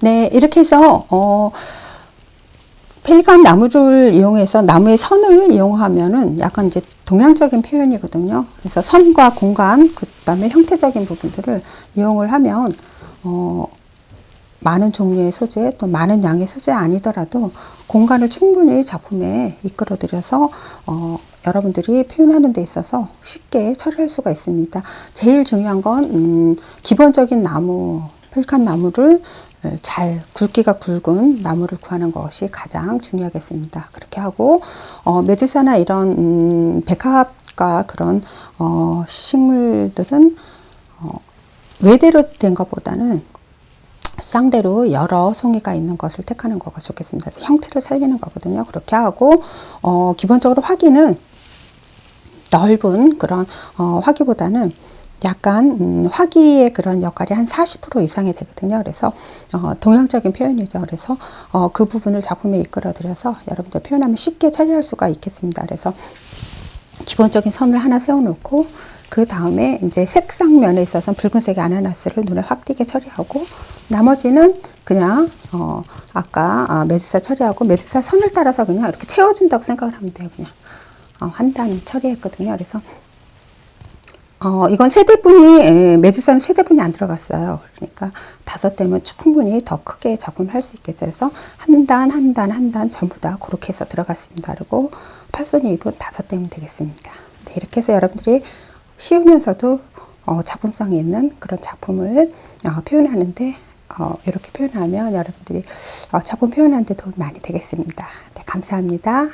네, 이렇게 해서 어, 펠리칸 나무를 이용해서 나무의 선을 이용하면은 약간 이제 동양적인 표현이거든요. 그래서 선과 공간, 그 다음에 형태적인 부분들을 이용을 하면 어, 많은 종류의 소재, 또 많은 양의 소재 아니더라도 공간을 충분히 작품에 이끌어들여서 어, 여러분들이 표현하는 데 있어서 쉽게 처리할 수가 있습니다. 제일 중요한 건 음, 기본적인 나무, 펠칸 나무를 잘 굵기가 굵은 나무를 구하는 것이 가장 중요하겠습니다. 그렇게 하고 어, 메두사나 이런 음, 백합과 그런 어, 식물들은 어, 외대로 된 것보다는 쌍대로 여러 송이가 있는 것을 택하는 거가 좋겠습니다. 형태를 살리는 거거든요. 그렇게 하고 어, 기본적으로 화기는 넓은 그런 어, 화기보다는 약간 음, 화기의 그런 역할이 한 40% 이상이 되거든요. 그래서 어, 동양적인 표현이죠. 그래서 어, 그 부분을 작품에 이끌어들여서 여러분들 표현하면 쉽게 처리할 수가 있겠습니다. 그래서 기본적인 선을 하나 세워놓고 그 다음에 이제 색상 면에 있어서 붉은색의 아나나스를 눈에 확 띄게 처리하고 나머지는 그냥 어 아까 아, 메두사 처리하고 메두사 선을 따라서 그냥 이렇게 채워준다고 생각을 하면 돼요. 그냥 어, 한 단 처리했거든요. 그래서 어, 이건 세대분이, 에, 메두사는 세대분이 안 들어갔어요. 그러니까 다섯 대면 충분히 더 크게 작품할 수 있겠죠. 그래서 한 단, 한 단, 한 단 전부 다 그렇게 해서 들어갔습니다. 그리고 팔손이 입은 다섯 대면 되겠습니다. 네, 이렇게 해서 여러분들이 쉬우면서도 어, 작품성이 있는 그런 작품을 어, 표현하는데 어, 이렇게 표현하면 여러분들이 어, 작품 표현하는데 도움이 많이 되겠습니다. 네, 감사합니다.